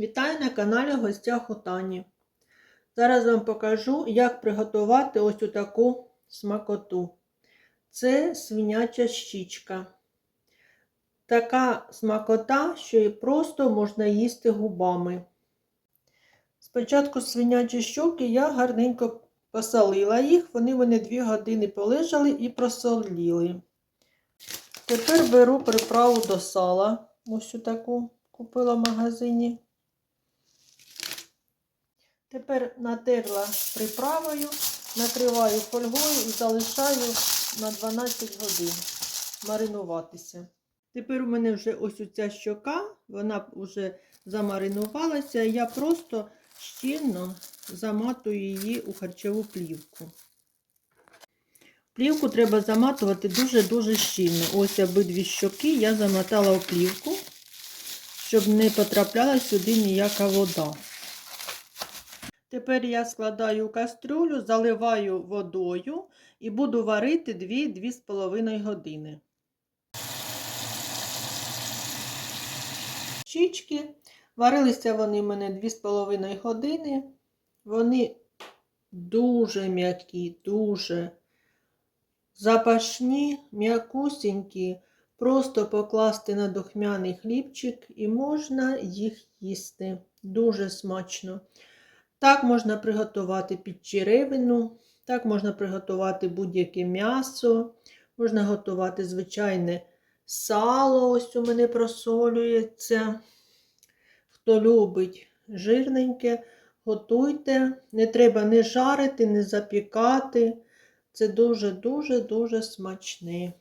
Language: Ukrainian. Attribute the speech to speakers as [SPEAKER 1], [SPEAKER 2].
[SPEAKER 1] Вітаю на каналі гостях у Тані. Зараз вам покажу, як приготувати ось таку смакоту. Це свиняча щічка. Така смакота, що її просто можна їсти губами. Спочатку свинячі щоки я гарненько посолила їх, вони мене 2 години полежали і просоліли. Тепер беру приправу до сала. Ось таку купила в магазині. Тепер натерла приправою, накриваю фольгою і залишаю на 12 годин маринуватися. Тепер у мене вже ось ця щока, вона вже замаринувалася, я просто щільно заматую її у харчову плівку. Плівку треба заматувати дуже-дуже щільно. Ось обидві щоки я замотала у плівку, щоб не потрапляла сюди ніяка вода. Тепер я складаю кастрюлю, заливаю водою і буду варити 2-2,5 години. Щічки. Варилися вони в мене 2,5 години. Вони дуже м'які, дуже запашні, м'якусінькі. Просто покласти на духмяний хлібчик і можна їх їсти. Дуже смачно. Так можна приготувати підчеревину, так можна приготувати будь-яке м'ясо, можна готувати звичайне сало, ось у мене просолюється. Хто любить жирненьке, готуйте. Не треба не жарити, не запікати. Це дуже-дуже-дуже смачне.